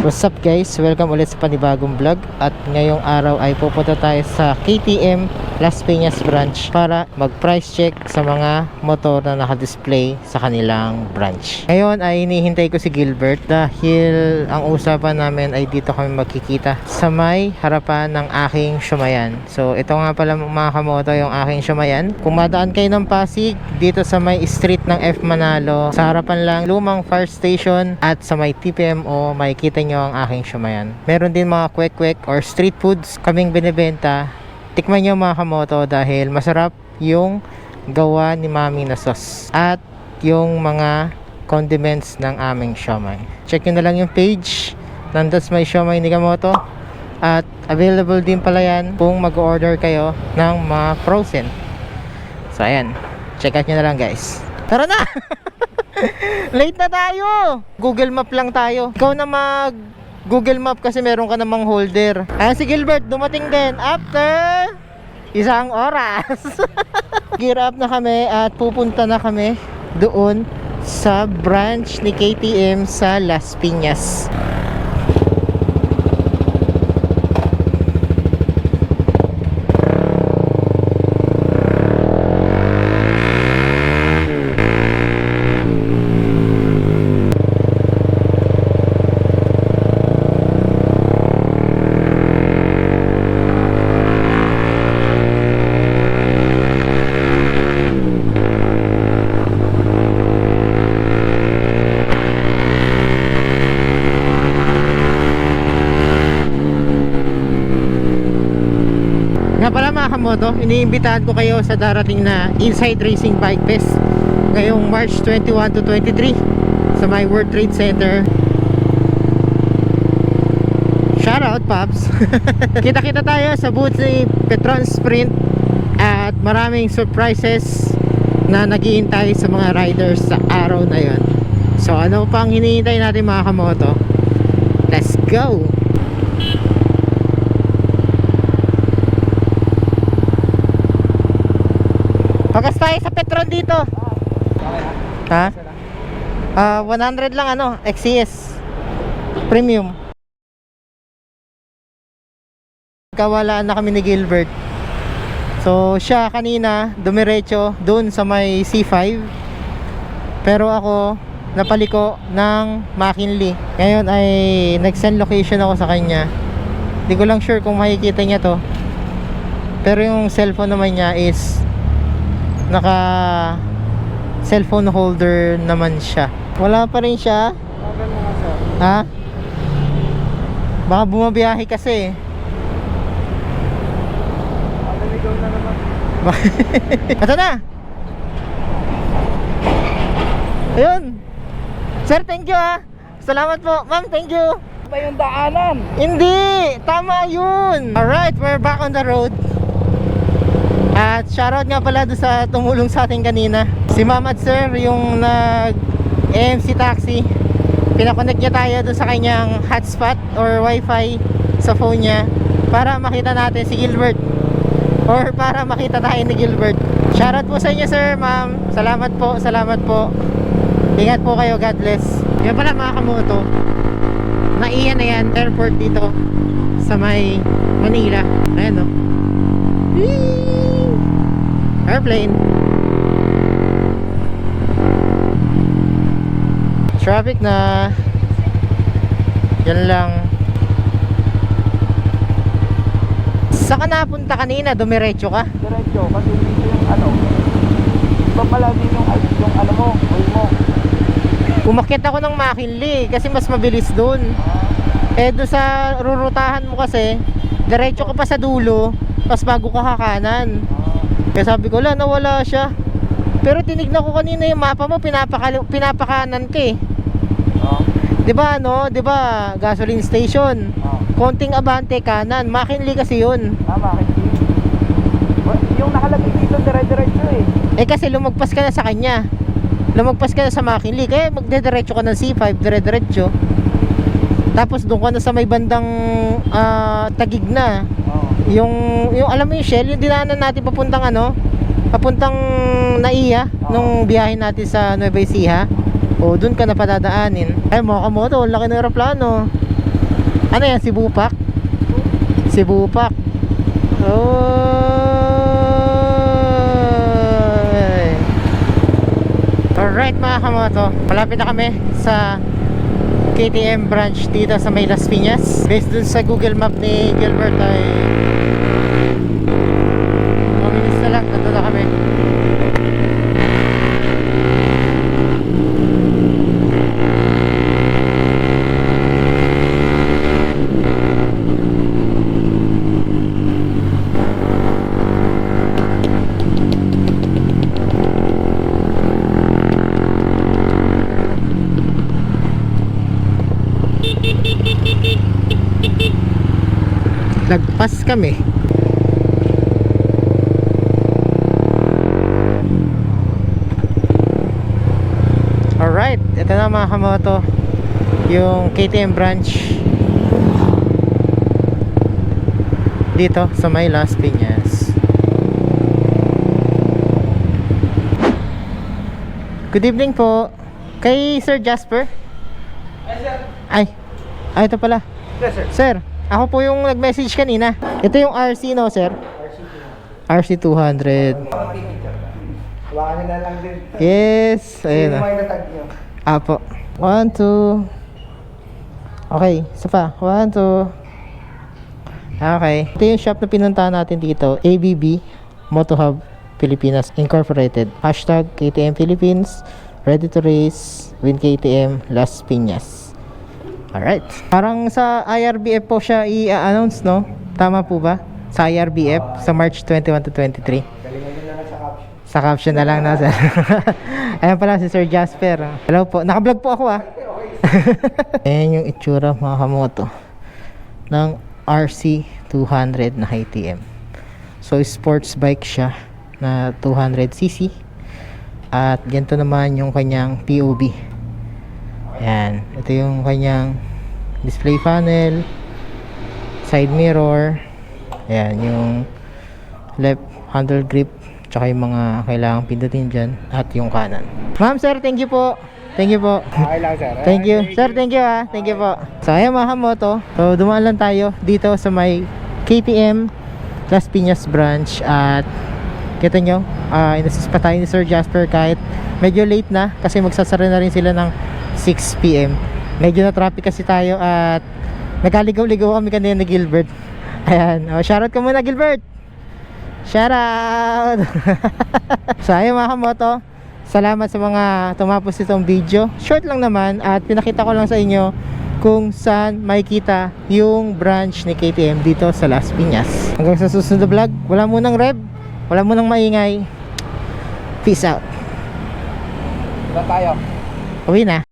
What's up guys? Welcome ulit sa panibagong vlog. At ngayong araw ay pupunta tayo sa KTM Las Piñas branch Para mag price check sa mga motor na nakadisplay sa kanilang branch. Ngayon ay hinihintay ko si Gilbert Dahil ang usapan namin ay dito kami magkikita Sa may harapan ng aking Shumayan So ito nga pala mga kamoto yung aking Shumayan Kung madaan kayo ng Pasig Dito sa may street ng F Manalo Sa harapan lang lumang fire station At sa may TPMO makikita nyo ang aking Shumayan Meron din mga kwek-kwek or street foods kaming binibenta. Tikman nyo mga kamoto dahil masarap yung gawa ni Mami na sauce At yung mga condiments ng aming siomay. Check nyo na lang yung page. Nandas may siomay ni Kamoto. At available din pala yan kung mag-order kayo ng mga frozen. So ayan, check out nyo na lang guys. Tara na! Late na tayo! Google Map lang tayo. Ikaw na mag Google Map kasi meron ka namang holder. Ayan si Gilbert, dumating din After isang oras. Gear up na kami at pupunta na kami doon sa branch ni KTM sa Las Piñas Nga pala mga kamoto, iniimbitahan ko kayo sa darating na Inside Racing Bike Fest ngayong March 21 to 23 sa my World Trade Center. Shout out, Pops! Kita-kita tayo sa booth ni Petron Sprint at maraming surprises na naghihintay sa mga riders sa araw na yon. So ano pang hinihintay natin mga kamoto? Let's go! Pagas tayo sa Petron dito. Ha? Ah, 100 lang ano, XCS. Premium. Kawalaan na kami ni Gilbert. So, siya kanina, dumiretso doon sa may C5. Pero ako, napaliko ng McKinley. Ngayon ay nag-send location ako sa kanya. Hindi ko lang sure kung makikita niya to. Pero yung cellphone naman niya is naka cellphone holder naman siya. Wala pa rin siya. Ha? Baka bumabiyahe kasi. Ito na. Ayun. Sir, thank you ha. Salamat po. Ma'am, thank you. ba yung daanan? Hindi! Tama yun! Alright, we're back on the road. At shoutout nga pala doon sa tumulong sa atin kanina. Si Ma'am at Sir, yung nag AMC taxi. Pinakonect niya tayo doon sa kanyang hotspot or wifi sa phone niya para makita natin si Gilbert. Or para makita tayo ni Gilbert. Shoutout po sa inyo Sir, Ma'am. Salamat po, salamat po. Ingat po kayo, God bless. Yan pala mga kamoto. Naiyan na yan, airport dito sa may Manila. Ayan o. Whee! Airplane. Traffic na. Yan lang. Saan ka napunta kanina? Dumiretso ka? Diretso, kasi dito yung ano, iba pala din yung, yung ano mo, way mo. Umakyat ako ng McKinley kasi mas mabilis dun. Eh doon sa rurutahan mo kasi, diretso ka pa sa dulo, pas bago ka kakanan. Kaya sabi ko, la, nawala siya. Pero tinignan ko kanina yung mapa mo, pinapaka, pinapakanan ka eh. Oo. 'Di ba ano? 'Di ba gasoline station? Oo. Konting abante kanan, McKinley kasi 'yun. Hindi. Wa- Yung nakalagay dito, dire-diretso eh. Eh kasi lumagpas ka na sa kanya. Lumagpas ka na sa McKinley, kaya magdediretso ka ng C5, dire-diretso. Tapos doon ka na sa may bandang ah, tagig na. Oo. Yung, yung alam mo yung Shell, yung dinaanan natin papuntang ano, papuntang Naiya, nung biyahe natin sa Nueva Ecija. O, doon ka na padadaanin. Ay, mga kamoto, laki ng aeroplano. Ano yan, si Bupak? Si Bupak. Oy. Alright mga kamoto, malapit na kami sa KTM branch dito sa May Las Piñas. Based dun sa Google Map ni Gilbert ay mga minutes na lang, nandun na kami. Lagpas kami. Alright, ito na mga kamoto yung KTM branch dito sa may Las Piñas. Good evening po. Kay Sir Jasper? Ay, ay ito pala. Yes, sir. Sir, ako po yung nag-message kanina. Ito yung RC no, sir? RC 200. Hawakan na lang din. Yes, ayun na. nyo? Apo. One, two. Okay, isa pa. One, two. Okay. Ito yung shop na pinuntahan natin dito. ABB Moto Hub Pilipinas Incorporated. Hashtag KTM Philippines. Ready to race. Win KTM Las Piñas. Alright. Parang sa IRBF po siya i-announce, no? Tama po ba? Sa IRBF sa March 21 to 23. Galingan nyo na lang sa caption. Na lang na sir. Ayan pala si Sir Jasper. Hello po. Naka-vlog po ako ah. Ayan yung itsura mga kamoto ng RC 200 na KTM. So sports bike siya na 200cc. At ganito naman yung kanyang POV. Ayan. Ito yung kanyang display panel, side mirror. Ayan yung left handle grip tsaka yung mga kailangang pindutin dyan at yung kanan. Ma'am sir, thank you po. Thank you po. Okay lang, sir. Thank you. Sir, thank you ah. Thank you po. So ayan mga kamoto. So dumaan lang tayo dito sa may KTM Las Piñas branch at kita nyo, uh, inassist pa tayo ni Sir Jasper kahit medyo late na kasi magsasara na rin sila ng 6pm. Medyo na traffic kasi tayo at nagkaligaw-ligaw kami kanina ni Gilbert. Ayan. Oh, shoutout ka muna Gilbert. Shout out! so ayun mga kamoto, salamat sa mga tumapos itong video. Short lang naman at pinakita ko lang sa inyo kung saan makikita yung branch ni KTM dito sa Las Piñas. Hanggang sa susunod na vlog, wala munang rev, wala munang maingay. Peace out. Diba tayo? Uwi na.